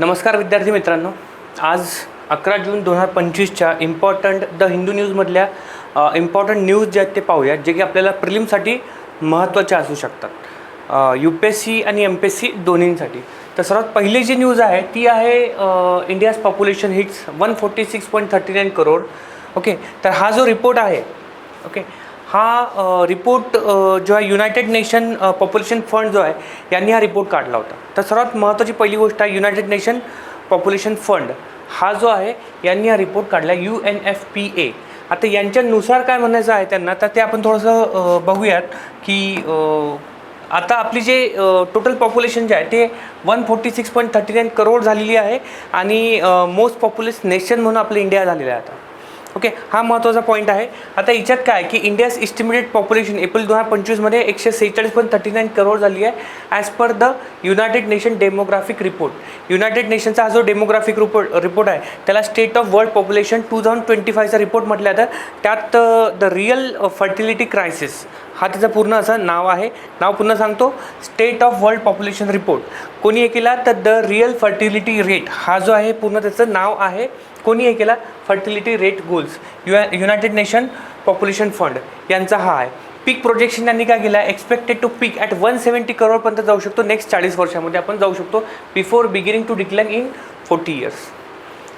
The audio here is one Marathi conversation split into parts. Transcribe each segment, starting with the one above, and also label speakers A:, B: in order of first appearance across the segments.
A: नमस्कार विद्यार्थी मित्रांनो. आज अकरा जून दोन हजार पंचवीसच्या इम्पॉर्टंट द हिंदू न्यूजमधल्या इम्पॉर्टंट न्यूज जे आहेत ते पाहूयात जे की आपल्याला प्रिलिमसाठी महत्त्वाचे असू शकतात. यू पी एस सी आणि एम पी एस सी दोन्हींसाठी. तर सर्वात पहिली जी न्यूज आहे ती आहे India's population hits one forty six point thirty nine crore okay तर हा जो रिपोर्ट आहे ओके हा रिपोर्ट जो आहे युनायटेड नेशन पॉप्युलेशन फंड जो आहे यांनी हा रिपोर्ट काढला होता. तर सर्वात महत्त्वाची पहिली गोष्ट आहे युनायटेड नेशन पॉप्युलेशन फंड हा जो आहे यांनी हा रिपोर्ट काढला U N F P A आता यांच्यानुसार काय म्हणायचं आहे त्यांना तर ते आपण थोडंसं बघूयात की आता आपली जे टोटल पॉप्युलेशन जे आहे ते one forty six point thirty nine crore झालेली आहे आणि मोस्ट पॉप्युलस नेशन म्हणून आपलं इंडिया झालेलं आहे आता. ओके हा महत्त्वाचा पॉईंट आहे. आता याच्यात काय की इंडियाज इस्टिमेटेड पॉप्युलेशन एप्रिल दोन हजार पंचवीसमध्ये एकशे सेहेचाळीस पॉईंट थर्टी नाईन करोड झाली आहे as per the United Nation demographic report United नेशनचा हा जो डेमोग्राफिक रिपोर्ट रिपोर्ट आहे त्याला state of world population two thousand twenty फायचा report म्हटलं तर त्यात द रिअल फर्टिलिटी क्रायसिस हा त्याचं पूर्ण असं नाव आहे. नाव पुन्हा सांगतो. State of world population report कोणी हे केला तर द रिअल फर्टिलिटी रेट हा जो आहे पूर्ण त्याचं नाव आहे. कोणी हे केला? Fertility rate goals U United Nation population fund यांचा हा आहे. पीक प्रोजेक्शन यांनी काय केला? Expected to peak at one seventy करोडपर्यंत जाऊ शकतो. नेक्स्ट चाळीस वर्षामध्ये आपण जाऊ शकतो. Before beginning to decline in forty years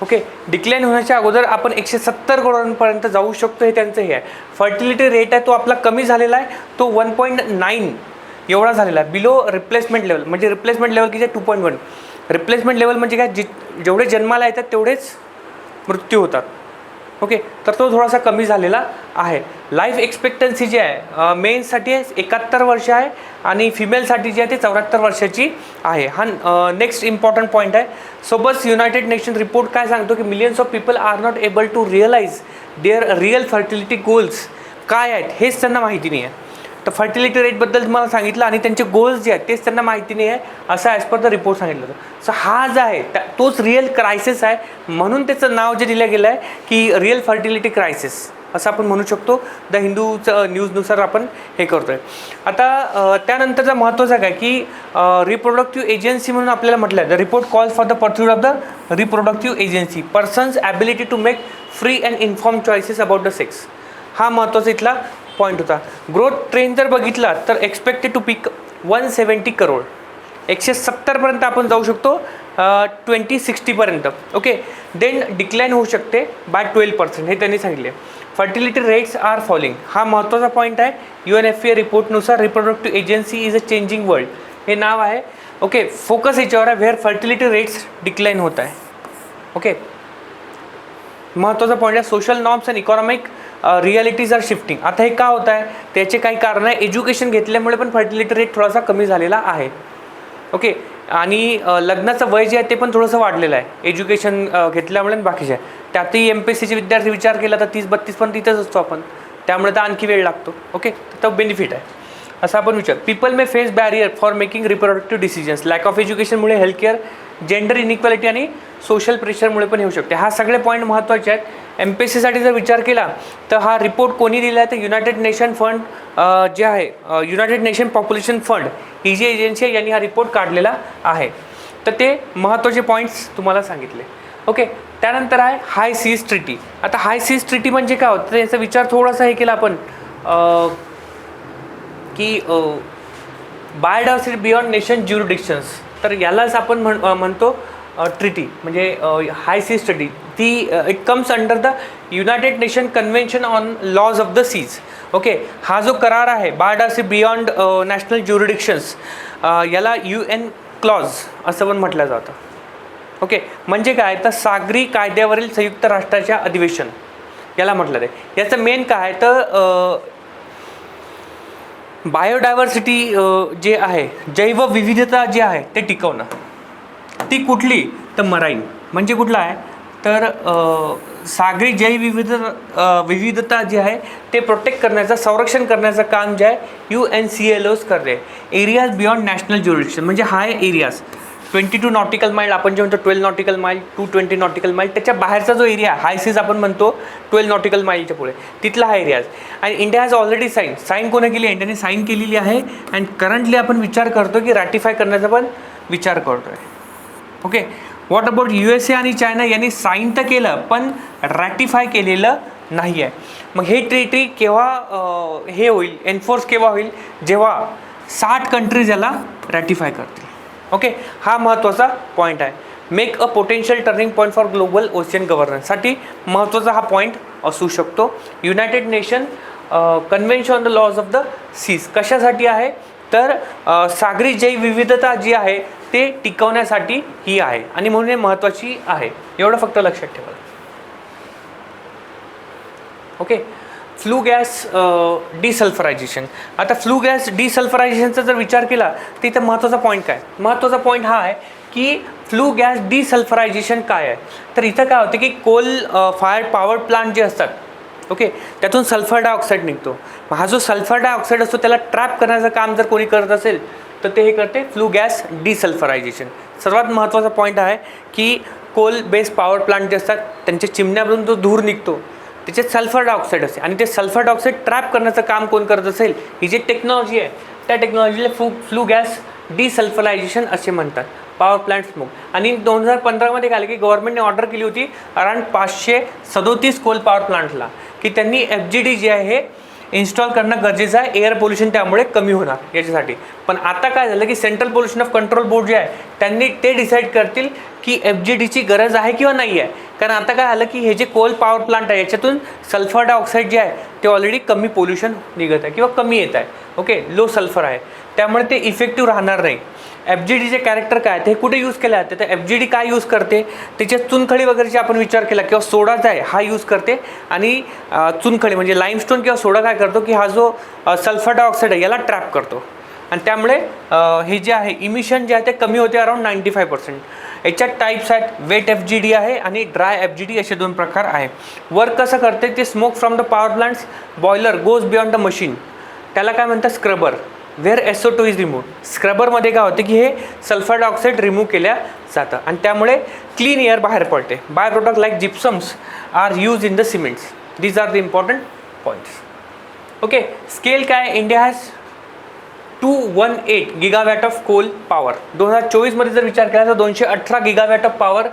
A: okay decline होण्याच्या अगोदर आपण एकशे सत्तर करोडांपर्यंत जाऊ शकतो हे त्यांचं हे आहे. फर्टिलिटी रेट आहे तो आपला कमी झालेला आहे तो वन पॉईंट नाईन एवढा झालेला आहे. बिलो रिप्लेसमेंट लेवल म्हणजे रिप्लेसमेंट लेवल किती two point one. Replacement level म्हणजे काय जि जेवढे जन्माला येतात तेवढेच मृत्यू होतात. ओके? तर तो थोडासा कमी झालेला आहे. लाईफ एक्सपेक्टन्सी जी आहे मेन्ससाठी आहे एकाहत्तर वर्ष आहे आणि फिमेलसाठी जी आहे ती चौऱ्याहत्तर वर्षाची आहे. हा नेक्स्ट इम्पॉर्टंट पॉईंट आहे. सोबत युनायटेड नेशन रिपोर्ट काय सांगतो की millions of people are not able to realise their real fertility goals काय आहेत? हेच त्यांना माहिती नाही आहे तर फर्टिलिटी रेटबद्दल तुम्हाला सांगितलं आणि त्यांचे गोल्स जे आहेत तेच त्यांना माहिती नाही आहे असं ॲज पर द रिपोर्ट सांगितलं होतं. सो हा जो आहे त्या तोच रिअल क्रायसिस आहे. म्हणून त्याचं नाव जे दिलं गेलं आहे की रिअल फर्टिलिटी क्रायसिस असं आपण म्हणू शकतो. द हिंदूचं न्यूजनुसार आपण हे करतो आहे आता त्यानंतरचा महत्त्वाचा काय की रिप्रोडक्टिव्ह एजन्सी म्हणून आपल्याला म्हटलं आहे the report call for the pursuit of the reproductive agency persons ability to make free and inform choices about the sex हा महत्त्वाचा इथला पॉईंट होता. ग्रोथ ट्रेंड जर बघितला तर expected to peak one seventy crore एकशे सत्तरपर्यंत आपण जाऊ शकतो ट्वेंटी सिक्स्टीपर्यंत ओके देन डिक्लाईन होऊ शकते बाय ट्वेल्व पर्सेंट हे त्यांनी सांगितले. फर्टिलिटी रेट्स आर फॉलिंग हा महत्त्वाचा पॉईंट आहे. U N F A रिपोर्टनुसार reproductive agency is a changing world हे नाव आहे. ओके फोकस याच्यावर आहे. व्हेअर फर्टिलिटी रेट्स डिक्लाईन होत आहे. ओके महत्त्वाचा पॉईंट आहे. Social norms and economic realities are shifting आता हे का होत आहे त्याचे काही कारण आहे. एज्युकेशन घेतल्यामुळे पण फर्टिलिटी रेट थोडासा कमी झालेला आहे. ओके आणि लग्नाचं वय जे आहे ते पण थोडंसं वाढलेलं आहे. एज्युकेशन घेतल्यामुळे आणि बाकीचे त्यातही एम पी एस सीचे विद्यार्थी विचार केला तर तीस बत्तीस पण तिथंच असतो आपण. त्यामुळे तर आणखी वेळ लागतो. ओके तर तो बेनिफिट आहे. असं आपण विचार. People may face barrier for making reproductive decisions lack of एज्युकेशनमुळे health care gender inequality आणि सोशल प्रेशरमुळे पण येऊ शकते. हा सगळे पॉईंट महत्त्वाचे आहेत. एम पी एस सीसाठी जर विचार केला तर हा रिपोर्ट कोणी दिला आहे? तर युनायटेड नेशन फंड जे आहे युनायटेड नेशन पॉप्युलेशन फंड ही जी एजन्सी आहे यांनी हा रिपोर्ट काढलेला आहे. तर ते महत्त्वाचे पॉईंट्स तुम्हाला सांगितले. ओके त्यानंतर आहे हाय सीज ट्रिटी आता हाय सीज ट्रिटी म्हणजे काय होतं? तर याचा विचार थोडासा हे केला आपण. की बायोडायव्हर्सिटी बियॉन्ड नेशन ज्युरिडिक्शन्स तर यालाच आपण म्हण म्हणतो ट्रिटी म्हणजे हाय सी स्टडी ती it comes under the United Nation convention on laws of the seas okay हा जो करार आहे बायोडायव्हर्सिटी बियॉन्ड नॅशनल ज्युरिडिक्शन्स याला यू एन क्लॉज असं पण म्हटलं जातं. ओके म्हणजे काय? तर सागरी कायद्यावरील संयुक्त राष्ट्राच्या अधिवेशन. याला म्हटलं आहे याचं मेन काय? तर बायोडायव्हर्सिटी जे आहे जैवविविधता जी आहे ते टिकवणं. ती कुठली? तर मराईन म्हणजे कुठलं आहे? तर सागरी जैवविविध विविधता जी आहे ते प्रोटेक्ट करण्याचं संरक्षण करण्याचं काम जे आहे U N C L O S करते. एरियाज बियॉन्ड नॅशनल ज्युरिडिक्शन म्हणजे high areas twenty two nautical mile आपण जे म्हणतो twelve nautical mile to twenty nautical mile त्याच्या बाहेरचा जो एरिया हाय सीज आपण म्हणतो ट्वेल्व नॉटिकल माइलच्या पुढे. तिथला हा एरियाज आणि India has already sign sign कोणा केली? इंडियाने साईन केलेली आहे. अँड करंटली आपण विचार करतो की रॅटिफाय करण्याचा पण विचार करतो आहे okay what about U S A आणि चायना यांनी साईन तर केलं पण रॅटिफाय केलेलं नाही आहे मग हे ट्रीटी केव्हा हे होईल? एन्फोर्स केव्हा होईल? जेव्हा साठ कंट्रीज याला रॅटिफाय करतील. ओके हा महत्त्वाचा पॉईंट आहे. Make a potential turning point for global ocean गव्हर्नन्ससाठी महत्त्वाचा हा पॉईंट असू शकतो. United Nation convention on the laws of the seas कशासाठी आहे? तर सागरी जैवविविधता जी आहे ते टिकवण्यासाठी ही आहे. आणि म्हणून हे महत्त्वाची आहे. एवढं फक्त लक्षात ठेवा. Okay flue gas desulfurization. आता फ्लू गॅस डिसल्फरायझेशनचा जर विचार केला तर इथं महत्त्वाचा पॉईंट काय? महत्त्वाचा पॉईंट हा आहे की फ्लू गॅस डिसल्फरायझेशन काय आहे? तर इथं काय होतं की कोल फायर पॉवर प्लांट जे असतात ओके त्यातून सल्फर डायऑक्साईड निघतो. हा जो सल्फर डायऑक्साईड असतो त्याला ट्रॅप करण्याचं काम जर कोणी करत असेल तर ते हे करते फ्लू गॅस डिसल्फरायझेशन. सर्वात महत्त्वाचा पॉईंट आहे की कोल बेस्ड पॉवर प्लांट जे असतात त्यांच्या चिमण्यामधून जो धूर निघतो. त्याचे सल्फर डायऑक्साईड असते आणि ते सल्फर डायऑक्साईड ट्रॅप करण्याचं काम कोण करत असेल? ही जी टेक्नॉलॉजी आहे त्या टेक्नॉलॉजीला फ्लू फ्लू गॅस डिसल्फरायझेशन असे म्हणतात. पॉवर प्लांट स्मोक आणि दोन हजार पंधरामध्ये काय की गव्हर्नमेंटने ऑर्डर केली होती अराउंड पाचशे सदोतीस कोल पॉवर प्लांटला की त्यांनी एफ जी डी जे आहे हे इन्स्टॉल करणं गरजेचं आहे. एअर पोल्युशन त्यामुळे कमी होणार याच्यासाठी. पण आता काय झालं की central pollution of control board जे आहे त्यांनी ते डिसाईड करतील की एफ जी डीची गरज आहे किंवा नाही आहे कारण आता काय झालं की हे जे कोल पॉवर प्लांट आहे याच्यातून सल्फर डायऑक्साईड जे आहे ते ऑलरेडी कमी पोल्युशन निघत आहे किंवा कमी येत आहे. ओके लो सल्फर आहे. त्यामुळे ते इफेक्टिव्ह राहणार नाही. एफ जी डीचे कॅरेक्टर काय ते कुठे यूज केले जाते? तर एफ जी डी काय यूज करते? त्याच्यात चुनखडी वगैरेचा आपण विचार केला किंवा सोडाचा आहे हा यूज करते. आणि चुनखडी म्हणजे लाईमस्टोन किंवा सोडा काय करतो की हा जो सल्फर डायऑक्साईड आहे याला ट्रॅप करतो. आणि त्यामुळे हे जे आहे इमिशन जे आहे ते कमी होते अराउंड नाईंटी फाय पर्सेंट याच्यात टाईप्स आहेत वेट एफ जी डी आहे आणि ड्राय एफ जी डी असे दोन प्रकार आहे. वर्क कसं करते ते smoke from the power plants boiler goes beyond the machine त्याला काय म्हणतात? Scrubber where S O two is remove स्क्रबरमध्ये काय होतं की हे सल्फर डायऑक्साईड रिमूव्ह केल्या जातं. आणि त्यामुळे क्लीन एअर बाहेर पडते. By product like gypsums are use in the cements these are the important points okay scale काय India has two one eight gigawatt of coal power दोन हजार चोवीसमध्ये जर विचार केला तर दोनशे अठरा गिगावॅट ऑफ पॉवर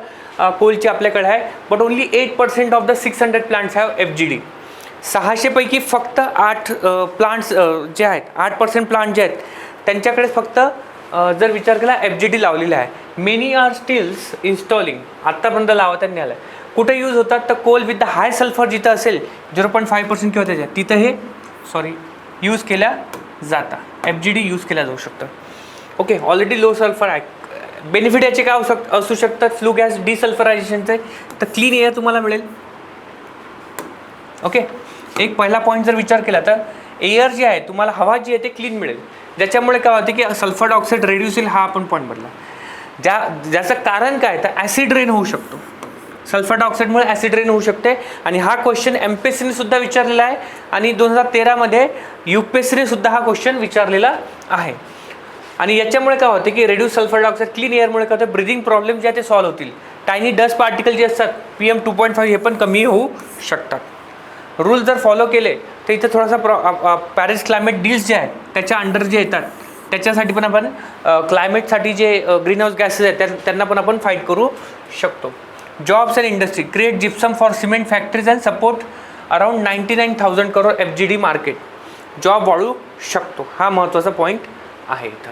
A: कोलची आपल्याकडे आहे. But only eight percent of the six hundred plants have F G D सहाशेपैकी फक्त आठ प्लांट्स जे आहेत आठ पर्सेंट प्लांट जे आहेत त्यांच्याकडे फक्त जर विचार केला एफ जी डी लावलेला आहे. मेनी आर स्टील्स इन्स्टॉलिंग आत्तापर्यंत लावा त्यांनी आलं कुठे यूज होतात तर coal with the high sulphur जिथं असेल झिरो पॉईंट फाय पर्सेंट किंवा त्याच्यात तिथं हे सॉरी यूज केल्या जाता. एफ जी डी यूज केल्या जाऊ शकतं. ओके ऑलरेडी लो सल्फर आहे. बेनिफिट याचे काय असू शक असू शकतात फ्लू गॅस डिसल्फरायझेशनचे तर क्लीन एअर तुम्हाला मिळेल. ओके एक पहिला पॉईंट जर विचार केला तर एअर जे आहे तुम्हाला हवा जी आहे ते क्लीन मिळेल. ज्याच्यामुळे काय होते की सल्फर डायऑक्साईड रेड्यूस होईल हा आपण पॉईंट बदला ज्या ज्याचं कारण काय तर ॲसिड रेन होऊ शकतो. सल्फर डायऑक्साईडमुळे ॲसिड रेन होऊ शकते. आणि हा क्वेश्चन एम पी एस सीने सुद्धा विचारलेला आहे. आणि दोन हजार तेरामध्ये यू पी एस सीने सुद्धा हा क्वेश्चन विचारलेला आहे. आणि याच्यामुळे काय होते की रेड्यूस सल्फर डायऑक्साईड क्लीन एअरमुळे काय होतं ब्रिदिंग प्रॉब्लेम जे आहे ते सॉल्व्ह होतील. टायनी डस्ट पार्टिकल जे असतात P M two point five हे पण कमी होऊ शकतात. रूल जर फॉलो केले तर इथं थोडासा प्रॉ पॅरिस क्लायमेट डील्स जे आहेत त्याच्या अंडर जे येतात त्याच्यासाठी पण आपण क्लायमेटसाठी जे ग्रीन हाऊस गॅसेस आहेत त्या त्यांना पण आपण फाईट करू शकतो. Jobs and industry create gypsum for cement factories and support around ninety nine thousand crore F G D market job वाढू शकतो. हा महत्त्वाचा पॉईंट आहे इथं.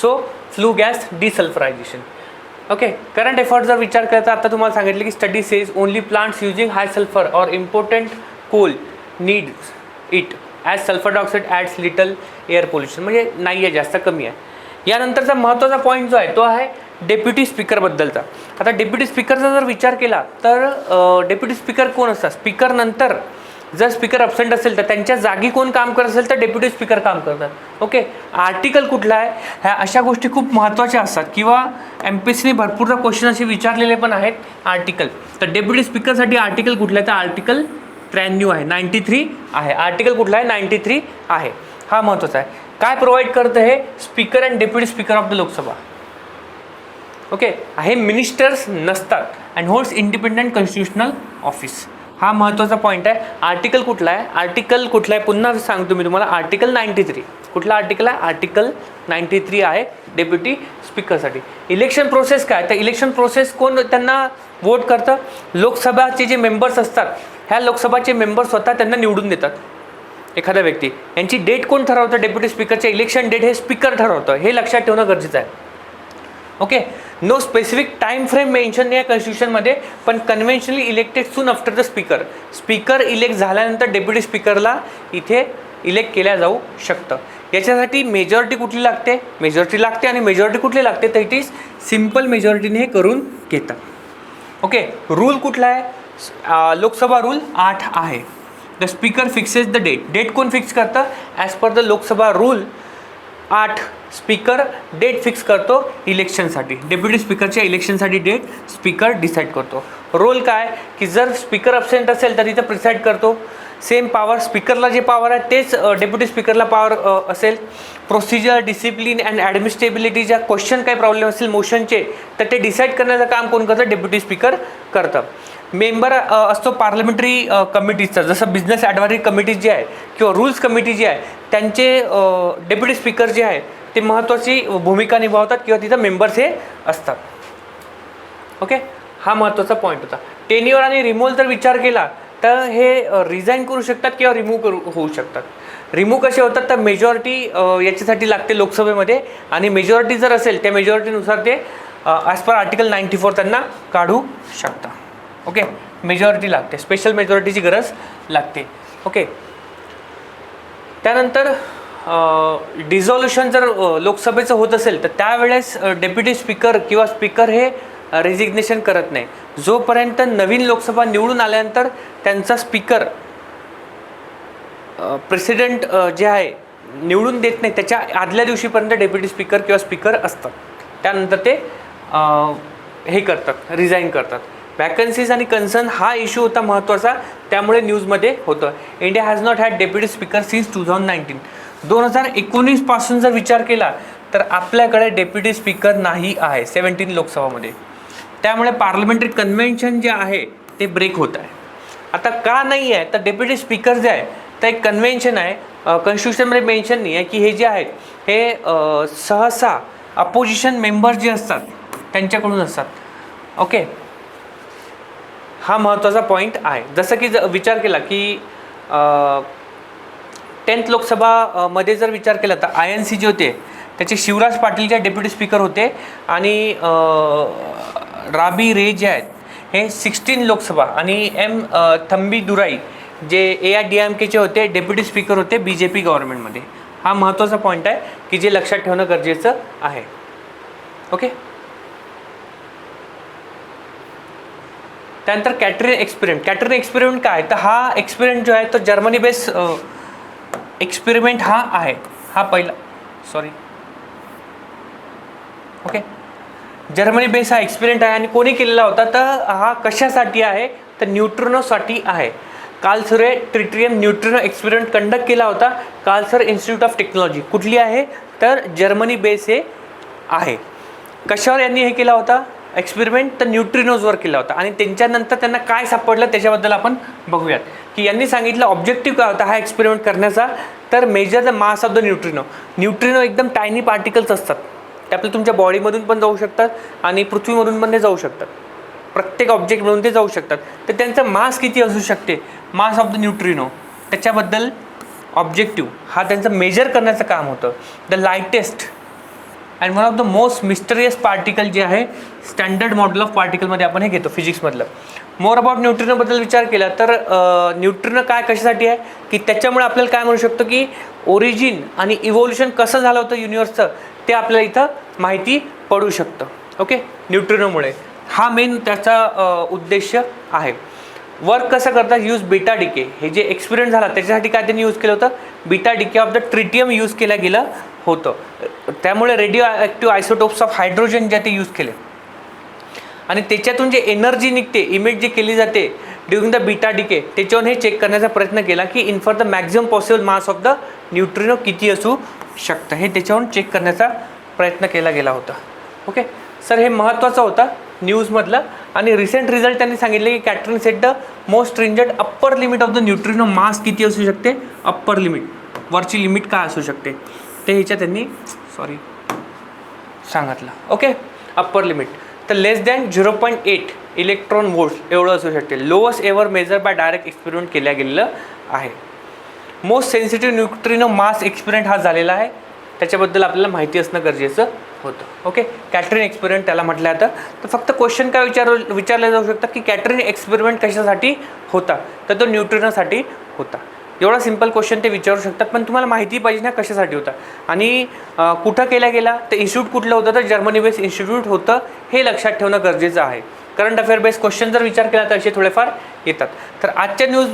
A: So flue gas desulfurization okay current effort जर विचार करता आता तुम्हाला सांगितलं की study says only plants using high sulphur or important coal needs it as sulphur dioxide adds little air pollution म्हणजे नाही आहे जास्त कमी आहे यानंतरचा महत्त्वाचा पॉईंट जो आहे तो आहे डेप्युटी स्पीकरबद्दलचा आता डेप्युटी स्पीकरचा जर विचार केला तर डेप्युटी स्पीकर कोण असतात? स्पीकरनंतर जर स्पीकर अब्सेंट असेल तर त्यांच्या जागी कोण काम करत असेल तर डेप्युटी स्पीकर काम करतात. ओके आर्टिकल कुठला आहे? ह्या अशा गोष्टी खूप महत्त्वाच्या असतात. किंवा एम पी सीने भरपूर क्वेश्चन असे विचारलेले पण आहेत आर्टिकल तर डेप्युटी स्पीकरसाठी आर्टिकल कुठलं आहे? तर आर्टिकल त्र्याण्णव आहे. नाईंटी थ्री आहे. आर्टिकल कुठला आहे? नाईंटी थ्री आहे. हा महत्त्वाचा आहे. काय प्रोव्हाइड करतं हे? Speaker and deputy speaker of the Lok Sabha okay हे मिनिस्टर्स नसतात. And holds independent constitutional office हा महत्त्वाचा पॉईंट आहे. आर्टिकल कुठला आहे? आर्टिकल कुठला आहे? पुन्हा सांगतो मी तुम्हाला. आर्टिकल नाईन्टी थ्री कुठला आर्टिकल आहे? आर्टिकल नाईन्टी थ्री आहे डेप्युटी स्पीकरसाठी इलेक्शन प्रोसेस काय? तर इलेक्शन प्रोसेस कोण त्यांना वोट करतं? लोकसभाचे जे मेंबर्स असतात ह्या लोकसभाचे मेंबर स्वतः त्यांना निवडून देतात. एखादा व्यक्ती. यांची डेट कोण ठरवतं? डेप्युटी स्पीकरचे इलेक्शन डेट हे स्पीकर ठरवतं. हे लक्षात ठेवणं गरजेचं आहे. Okay no specific time frame mention नाही आहे कॉन्स्टिट्यूशनमध्ये पण conventionally elected soon after the speaker speaker elect झाल्यानंतर डेप्युटी स्पीकरला इथे इलेक्ट केल्या जाऊ शकतं. याच्यासाठी मेजॉरिटी कुठली लागते? मेजॉरिटी लागते आणि मेजॉरिटी कुठली लागते? तर इट इज सिंपल मेजॉरिटीने हे करून घेतात. ओके रूल कुठला आहे? लोकसभा रूल आठ आहे. The speaker fixes the date date कोण फिक्स करतं? As per the Lok Sabha rule आठ स्पीकर डेट फिक्स करतो इलेक्शनसाठी डेप्युटी स्पीकरच्या इलेक्शनसाठी डेट स्पीकर डिसाईड करतो. रोल काय? की जर स्पीकर अब्सेंट असेल तर तिथं प्रिसाईड करतो. सेम पॉवर स्पीकरला जे पॉवर आहे तेच डेप्युटी स्पीकरला पॉवर असेल. प्रोसिजर डिसिप्लिन अँड ॲडमिनिस्ट्रेबिलिटीच्या क्वेश्चन काही प्रॉब्लेम असेल मोशनचे तर ते डिसाईड करण्याचं काम कोण करतं? डेप्युटी स्पीकर करतं. मेंबर असतो पार्लमेंटरी कमिटीचा जसं बिझनेस ॲडवायझरी कमिटी जी आहे किंवा रूल्स कमिटी जी आहे त्यांचे डेप्युटी स्पीकर जे आहे ते महत्त्वाची भूमिका निभावतात किंवा तिथं मेंबर्स हे असतात. ओके हा महत्त्वाचा पॉईंट होता. टेन्युअर आणि रिमूव्हल जर विचार केला तर हे रिझाईन करू शकतात किंवा रिमूव्ह करू होऊ शकतात. रिमूव्ह कसे होतात? तर मेजॉरिटी याच्यासाठी लागते लोकसभेमध्ये आणि मेजॉरिटी जर असेल त्या मेजॉरिटीनुसार ते as per article ninety four त्यांना काढू शकतात ओके? मेजॉरिटी लागते. स्पेशल मेजॉरिटीची गरज लागते. ओके? त्यानंतर डिझॉल्युशन जर लोकसभेचं होत असेल तर त्यावेळेस डेप्युटी स्पीकर किंवा स्पीकर हे रेजिग्नेशन करत नाही. जोपर्यंत नवीन लोकसभा निवडून आल्यानंतर त्यांचा स्पीकर प्रेसिडेंट जे आहे निवडून देत नाही त्याच्या आदल्या दिवशीपर्यंत डेप्युटी स्पीकर किंवा स्पीकर असतात. त्यानंतर ते हे करतात रिझाईन करतात. वॅकन्सीज आणि कन्सर्न हा इश्यू होता महत्त्वाचा त्यामुळे न्यूजमध्ये होतं. India has not had deputy speaker since two thousand nineteen दोन हजार एकोणीसपासून जर विचार केला तर आपल्याकडे डेप्युटी स्पीकर नाही आहे सेवन्टीन लोकसभामध्ये. त्यामुळे पार्लमेंटरी कन्व्हेन्शन जे आहे ते ब्रेक होत आहे. आता का नाही आहे? तर डेप्युटी स्पीकर जे आहे तर एक कन्व्हेन्शन आहे. कॉन्स्टिट्यूशनमध्ये मेन्शन नाही आहे की हे जे आहेत हे सहसा अपोजिशन मेंबर जे असतात त्यांच्याकडून असतात. ओके हा महत्त्वाचा पॉईंट आहे. जसं की ज विचार केला की टेन्थ लोकसभा मध्ये जर विचार केला तर आय एन सी जे होते त्याचे शिवराज पाटील जे डेप्युटी स्पीकर होते आणि राबी रे जे आहेत हे सिक्स्टीन लोकसभा आणि एम थंबी दुराई जे ए आय डी एम केचे होते डेप्युटी स्पीकर होते बी जे पी गव्हर्नमेंटमध्ये हा महत्त्वाचा पॉईंट आहे की जे लक्षात ठेवणं गरजेचं आहे. ओके त्यानंतर कॅटरिन एक्सपेरिमेंट. कॅटरिन एक्सपेरिमेंट काय? तर हा एक्सपेरिमेंट जो आहे तो जर्मनी बेस एक्सपेरिमेंट हा आहे. हा पहिला सॉरी ओके जर्मनी बेस हा एक्सपेरिमेंट आहे आणि कोणी केलेला होता? तर हा कशासाठी आहे? तर न्यूट्रिनोसाठी आहे. कालसरे ट्रिट्रियम न्यूट्रिनो एक्सपेरिमेंट कंडक्ट केला होता. कालसर इन्स्टिट्यूट ऑफ टेक्नॉलॉजी कुठली आहे? तर जर्मनी बेस हे आहे. कशावर यांनी हे केला होता? एक्सपेरिमेंट तर न्यूट्रिनोजवर केला होता. आणि त्यांच्यानंतर त्यांना काय सापडलं त्याच्याबद्दल आपण बघूयात. की यांनी सांगितलं ऑब्जेक्टिव्ह काय होता हा एक्सपेरिमेंट करण्याचा. तर measure the mass of the neutrino neutrino एकदम टायनी पार्टिकल्स असतात. ते आपल्या तुमच्या बॉडीमधून पण जाऊ शकतात आणि पृथ्वीमधून पण ते जाऊ शकतात. प्रत्येक ऑब्जेक्टमधून ते जाऊ शकतात. तर त्यांचं मास किती असू शकते? मास ऑफ द न्यूट्रिनो त्याच्याबद्दल ऑब्जेक्टिव्ह हा त्यांचं मेजर करण्याचं काम होतं. The lightest and one of the most mysterious particle जे आहे स्टँडर्ड मॉडेल ऑफ पार्टिकलमध्ये आपण हे घेतो फिजिक्समधलं मोर अबाउट न्यूट्रिनोबद्दल विचार केला तर न्यूट्रिनो काय कशासाठी आहे? की त्याच्यामुळे आपल्याला काय म्हणू शकतो की ओरिजिन आणि इव्होल्युशन कसं झालं होतं युनिवर्सचं ते आपल्याला इथं माहिती पडू शकतं. ओके न्यूट्रिनोमुळे हा मेन त्याचा उद्देश आहे. वर्क कसं करतात? यूज बीटा डिके हे जे एक्सपिरियन्स झाला त्याच्यासाठी काय त्यांनी यूज केलं होतं? Beta decay of the tritium use केलं गेलं होतं. त्यामुळे radioactive isotopes of hydrogen ज्या ते यूज केले. आणि त्याच्यातून जे एनर्जी निघते इमेज जी केली जाते ड्युरिंग द बीटा डिके त्याच्यावरून हे चेक करण्याचा प्रयत्न केला की in for the maximum possible mass of the neutrino किती असू शकतं. हे त्याच्यावरून चेक करण्याचा प्रयत्न केला गेला होता. ओके सर हे महत्त्वाचं होतं न्यूजमधलं आणि रिसेंट रिझल्ट त्यांनी सांगितले की KATRIN set the most stringent upper limit of the neutrino mass किती असू शकते? अप्पर लिमिट वरची लिमिट काय असू शकते? ते ह्याच्या त्यांनी सॉरी सांगितलं. ओके अप्पर लिमिट तर less than zero point eight electron volt एवढं असू शकते. Lowest ever measure by direct experiment केल्या गेलेलं आहे. Most sensitive neutrino mass experiment हा झालेला आहे. त्याच्याबद्दल आपल्याला माहिती असणं गरजेचं होतं. ओके कॅटरिन एक्सपेरिमेंट त्याला म्हटलं जातं. तर फक्त क्वेश्चन काय विचार विचारलं जाऊ शकतं की कॅटरिन एक्सपेरिमेंट कशासाठी होता? तर तो न्यूट्रिनोसाठी होता. एवढा सिंपल क्वेश्चन ते विचारू शकतात पण तुम्हाला माहिती पाहिजे ना कशासाठी होता. आणि कुठं केला गेला? तर इन्स्टिट्यूट कुठलं होतं? तर जर्मनी बेस्ड इन्स्टिट्यूट होतं हे लक्षात ठेवणं गरजेचं आहे. करंट अफेअर बेस्ड क्वेश्चन जर विचार केला तर असे थोडेफार येतात. तर आजच्या न्यूज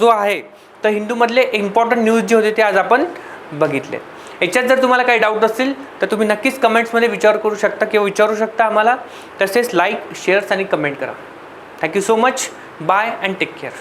A: जो आहे तर हिंदूमधले इम्पॉर्टंट न्यूज जे होते ते आज आपण बघितले. याच्यात जर तुम्हाला काही डाऊट असतील तर तुम्ही नक्कीच कमेंट्समध्ये विचार करू शकता किंवा विचारू शकता आम्हाला. तसेच लाईक शेअर्स आणि कमेंट करा. Thank you so much bye and take care